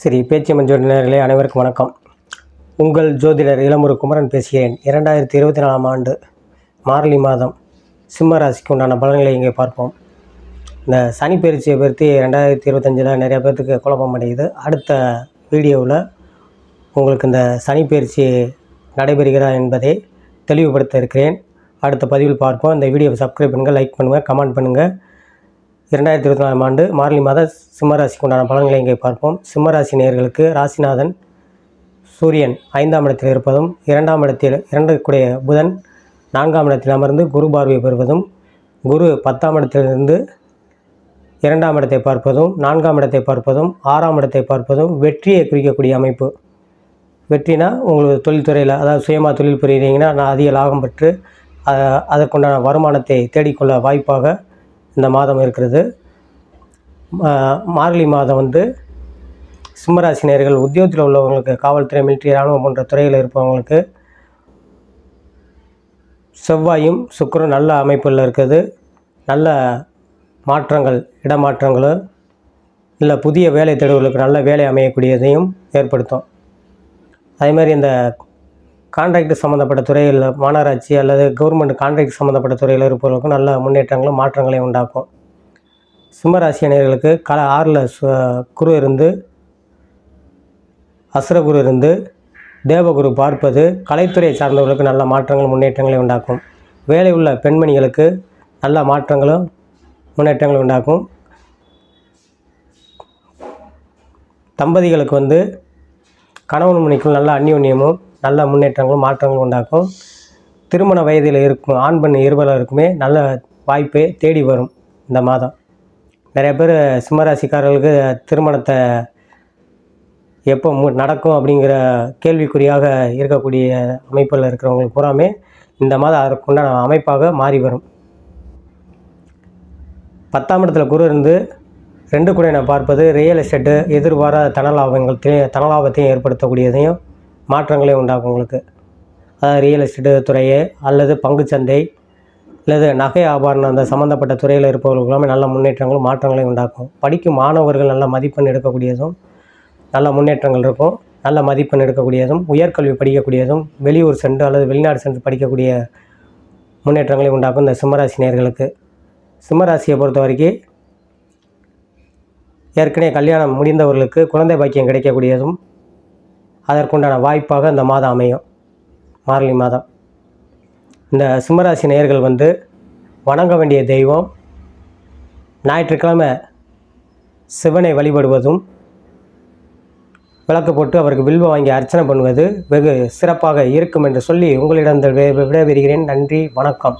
ஸ்ரீ பேச்சியம்மன் ஜோதிடர்களே அனைவருக்கும் வணக்கம். உங்கள் ஜோதிடர் இளமுரு குமரன் பேசுகிறேன். இரண்டாயிரத்தி இருபத்தி நாலாம் ஆண்டு மார்கழி மாதம் சிம்ம ராசிக்கு உண்டான பலன்களை இங்கே பார்ப்போம். இந்த சனி பயிற்சியை பற்றி ரெண்டாயிரத்தி இருபத்தஞ்சில் நிறைய பேர்த்துக்கு குழப்பம் அடையுது. அடுத்த வீடியோவில் உங்களுக்கு இந்த சனி பயிற்சி நடைபெறுகிறதா என்பதை தெளிவுபடுத்த இருக்கிறேன். அடுத்த பதிவில் பார்ப்போம். இந்த வீடியோவை சப்ஸ்கிரைப் பண்ணுங்கள் லைக் பண்ணுங்கள் கமெண்ட் பண்ணுங்கள் இரண்டாயிரத்தி இருபத்தி நாலாம் ஆண்டு மார்கழி மாத சிம்மராசிக்கு உண்டான பலன்களை இங்கே பார்ப்போம். சிம்மராசி நேயர்களுக்கு ராசிநாதன் சூரியன் ஐந்தாம் இடத்தில் இருப்பதும் இரண்டாம் இடத்தில் இரண்டுக்குடைய புதன் நான்காம் இடத்தில் அமர்ந்து குரு பார்வை பெறுவதும் குரு பத்தாம் இடத்திலிருந்து இரண்டாம் இடத்தை பார்ப்பதும் நான்காம் இடத்தை பார்ப்பதும் ஆறாம் இடத்தை பார்ப்பதும் வெற்றியை குறிக்கக்கூடிய அமைப்பு. வெற்றினா உங்களுக்கு தொழில்துறையில் அதாவது சுயமாக தொழில் புரியுறீங்கன்னா நான் அதிக லாபம் பெற்று அதற்குண்டான வருமானத்தை தேடிக்கொள்ள வாய்ப்பாக இந்த மாதம் இருக்கிறது. மா- மார்கழி மாதம் வந்து சிம்மராசினியர்கள் உத்தியோகத்தில் உள்ளவங்களுக்கு காவல்துறை மிலிட்ரி இராணுவம் போன்ற துறையில் இருப்பவங்களுக்கு செவ்வாயும் சுக்கரும் நல்ல அமைப்பில் இருக்குது. நல்ல மாற்றங்கள் இடமாற்றங்களும் இல்லை புதிய வேலை தேடுவர்களுக்கு நல்ல வேலை அமையக்கூடியதையும் ஏற்படுத்தும். அதே மாதிரி இந்த கான்ட்ராக்ட் சம்மந்தப்பட்ட துறையில் மாநகராட்சி அல்லது கவர்மெண்ட் கான்ட்ராக்ட் சம்மந்தப்பட்ட துறையில் இருப்பவர்களுக்கும் நல்ல முன்னேற்றங்களும் மாற்றங்களையும் உண்டாக்கும். சிம்மராசினியர்களுக்கு கல ஆறில் குரு இருந்து அசுரகுரு இருந்து தேவகுரு பார்ப்பது கலைத்துறை சார்ந்தவர்களுக்கு நல்ல மாற்றங்கள் முன்னேற்றங்களை உண்டாக்கும். வேலை உள்ள பெண்மணிகளுக்கு நல்ல மாற்றங்களும் முன்னேற்றங்களும் உண்டாக்கும். தம்பதிகளுக்கு வந்து கணவன் மணிக்குள் நல்ல அந்யோன்யமும் நல்ல முன்னேற்றங்களும் மாற்றங்களும் உண்டாக்கும். திருமண வயதில் இருக்கும் ஆண் பெண் இருவருக்குமே நல்ல வாய்ப்பே தேடி வரும் இந்த மாதம். நிறைய பேர் சிம்மராசிக்காரர்களுக்கு திருமணத்தை எப்போ மு நடக்கும் அப்படிங்கிற கேள்விக்குறியாக இருக்கக்கூடிய அமைப்பில் இருக்கிறவங்களுக்கு பூராமே இந்த மாதம் அதற்குண்டான அமைப்பாக மாறி வரும். பத்தாம் இடத்துல குரு இருந்து ரெண்டு குடையினை பார்ப்பது ரியல் எஸ்டேட்டு எதிர்பாராத தனலாபங்கள் தனலாபத்தையும் ஏற்படுத்தக்கூடியதையும் மாற்றங்களையும் உண்டாகும் உங்களுக்கு. அதாவது ரியல் எஸ்டேட் துறையே அல்லது பங்குச்சந்தை அல்லது நகை ஆபரணம் அந்த சம்மந்தப்பட்ட துறையில் இருப்பவர்களுக்கு எல்லாமே நல்ல முன்னேற்றங்களும் மாற்றங்களையும் உண்டாக்கும். படிக்கும் மாணவர்கள் நல்ல மதிப்பெண் எடுக்கக்கூடியதும் நல்ல முன்னேற்றங்கள் இருக்கும். நல்ல மதிப்பெண் எடுக்கக்கூடியதும் உயர்கல்வி படிக்கக்கூடியதும் வெளியூர் சென்று அல்லது வெளிநாடு சென்று படிக்கக்கூடிய முன்னேற்றங்களை உண்டாக்கும் இந்த சிம்மராசி நேர்களுக்கு. சிம்மராசியை பொறுத்த வரைக்கும் ஏற்கனவே கல்யாணம் முடிந்தவர்களுக்கு குழந்தை பாக்கியம் கிடைக்கக்கூடியதும் அதற்குண்டான வாய்ப்பாக இந்த மாதம் அமையும். மார்கழி மாதம். இந்த சிம்மராசி நேயர்கள் வந்து வணங்க வேண்டிய தெய்வம். ஞாயிற்றுக்கிழமை சிவனை வழிபடுவதும் விளக்கு போட்டு அவருக்கு வில்வ வாங்கி அர்ச்சனை பண்ணுவது வெகு சிறப்பாக இருக்கும் என்று சொல்லி உங்களிடம் இந்த வி- விடைபெறுகிறேன். நன்றி வணக்கம்.